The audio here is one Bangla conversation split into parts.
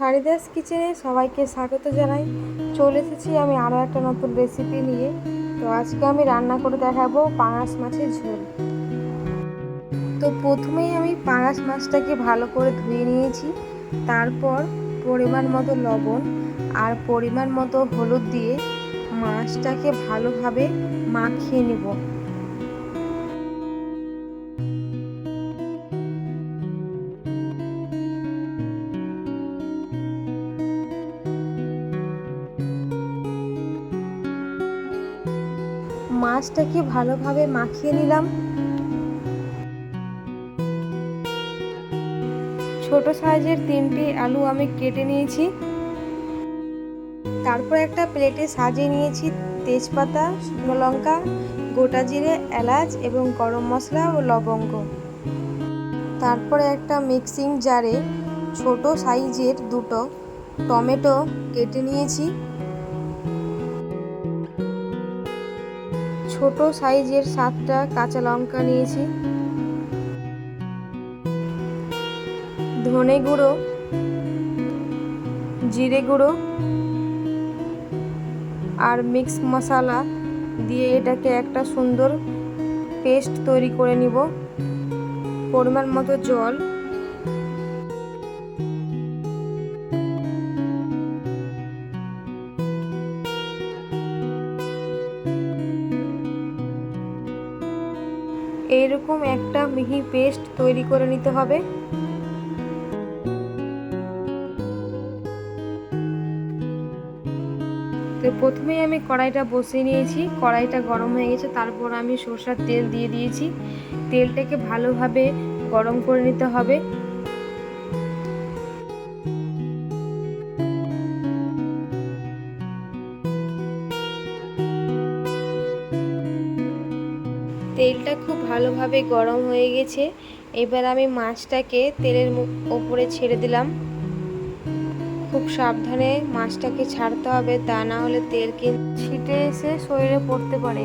হারিদাস কিচেনে সবাইকে স্বাগত জানাই। চলে এসেছি আমি আরও একটা নতুন রেসিপি নিয়ে। তো আজকে আমি রান্না করে দেখাবো পাঙাশ মাছের ঝোল। তো প্রথমেই আমি পাঙাশ মাছটাকে ভালো করে ধুয়ে নিয়েছি। তারপর পরিমাণ মতো লবণ আর পরিমাণ মতো হলুদ দিয়ে মাছটাকে ভালোভাবে মাখিয়ে নেব। মাছটাকে ভালোভাবে মাখিয়ে নিলাম। ছোট সাইজের তিনটি আলু আমি কেটে নিয়েছি। তারপর একটা প্লেটে সাজিয়ে নিয়েছি তেজপাতা, শুকনো লঙ্কা, গোটা জিরে, এলাচ এবং গরম মশলা ও লবঙ্গ। তারপরে একটা মিক্সিং জারে ছোট সাইজের দুটো টমেটো কেটে নিয়েছি। ছোট সাইজের সাতটা কাঁচা লঙ্কা নিয়েছি। ধনে গুঁড়ো, জিরে গুঁড়ো আর মিক্স মশলা দিয়ে এটাকে একটা সুন্দর পেস্ট তৈরি করে নিব। পরিমাণ মতো জল এইরকম একটা মিহি পেস্ট তৈরি করে নিতে হবে। তো প্রথমেই আমি কড়াইটা বসিয়ে নিয়েছি। কড়াইটা গরম হয়ে গেছে, তারপর আমি সরষার তেল দিয়ে দিয়েছি। তেলটাকে ভালোভাবে গরম করে নিতে হবে। তেলটা খুব ভালোভাবে গরম হয়ে গেছে। এবার আমি মাছটাকে তেলের ওপরে ছেড়ে দিলাম। খুব সাবধানে মাছটাকে ছাড়তে হবে, তা না হলে তেল কিন্তু ছিটে এসে শরীরে পড়তে পারে।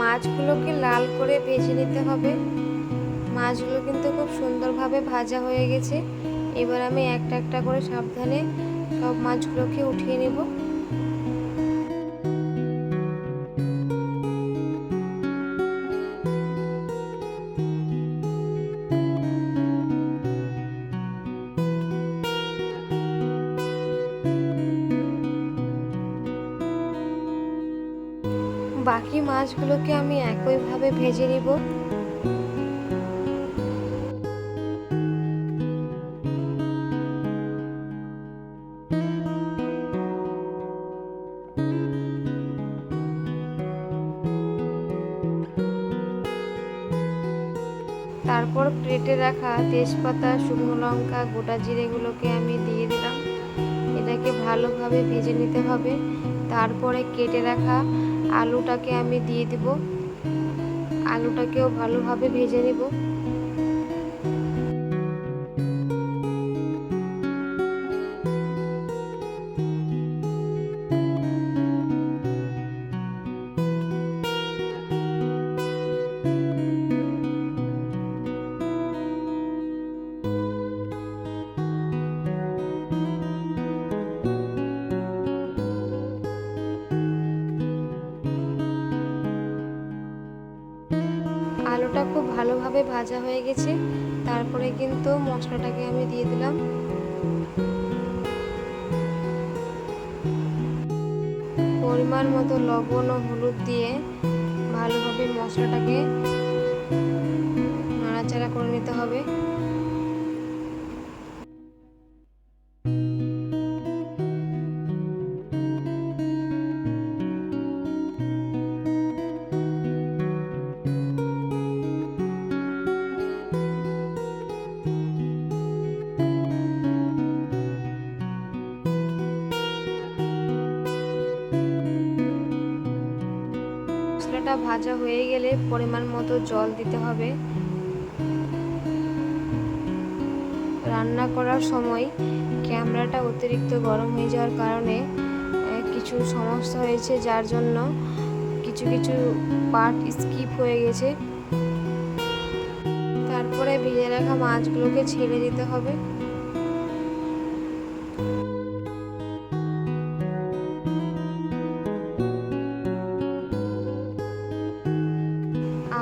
মাছগুলোকে লাল করে ভেজে নিতে হবে। মাছগুলো কিন্তু খুব সুন্দরভাবে ভাজা হয়ে গেছে। এবার আমি একটা একটা করে সাবধানে সব মাছগুলোকে উঠিয়ে নেব। বাকি মাছগুলোকে আমি একইভাবে ভেজে নিব। তারপর প্লেটে রাখা তেজপাতা, শুকনো লঙ্কা, গোটা জিরেগুলোকে আমি দিয়ে দিলাম। এটাকে ভালোভাবে ভেজে নিতে হবে। তারপরে কেটে রাখা আলুটাকে আমি দিয়ে দিব। আলুটাকেও ভালোভাবে ভেজে নেব। ভালোভাবে ভাজা হয়ে গেছে। তারপরে কিন্তু মশলাটাকে আমি দিয়ে দিলাম। পরিমাণ মতো লবণ ও হলুদ দিয়ে ভালোভাবে মশলাটাকে নাড়াচাড়া করে নিতে হবে। ভাজা হয়ে গেলে পরিমাণ মতো জল দিতে হবে। রান্না করার সময় ক্যামেরাটা অতিরিক্ত গরম হয়ে যাওয়ার কারণে কিছু সমস্যা হয়েছে যার জন্য কিছু কিছু পার্ট স্কিপ হয়ে গেছে। তারপরে ভেজে রাখা মাছগুলোকে ছেড়ে দিতে হবে।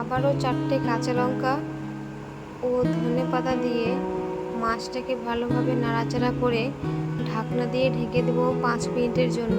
আবারও চারটে কাঁচা লঙ্কা ও ধনে পাতা দিয়ে মাছটাকে ভালোভাবে নাড়াচাড়া করে ঢাকনা দিয়ে ঢেকে দেবো পাঁচ মিনিটের জন্য।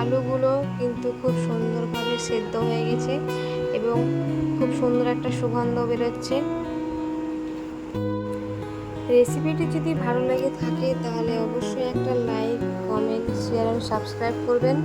আলুগুলো কিন্তু খুব সুন্দরভাবে সেদ্ধ হয়ে গেছে এবং খুব সুন্দর একটা সুগন্ধ বেরোচ্ছে। রেসিপিটি যদি ভালো লেগে থাকে তাহলে অবশ্যই একটা like, comment share and subscribe করবেন।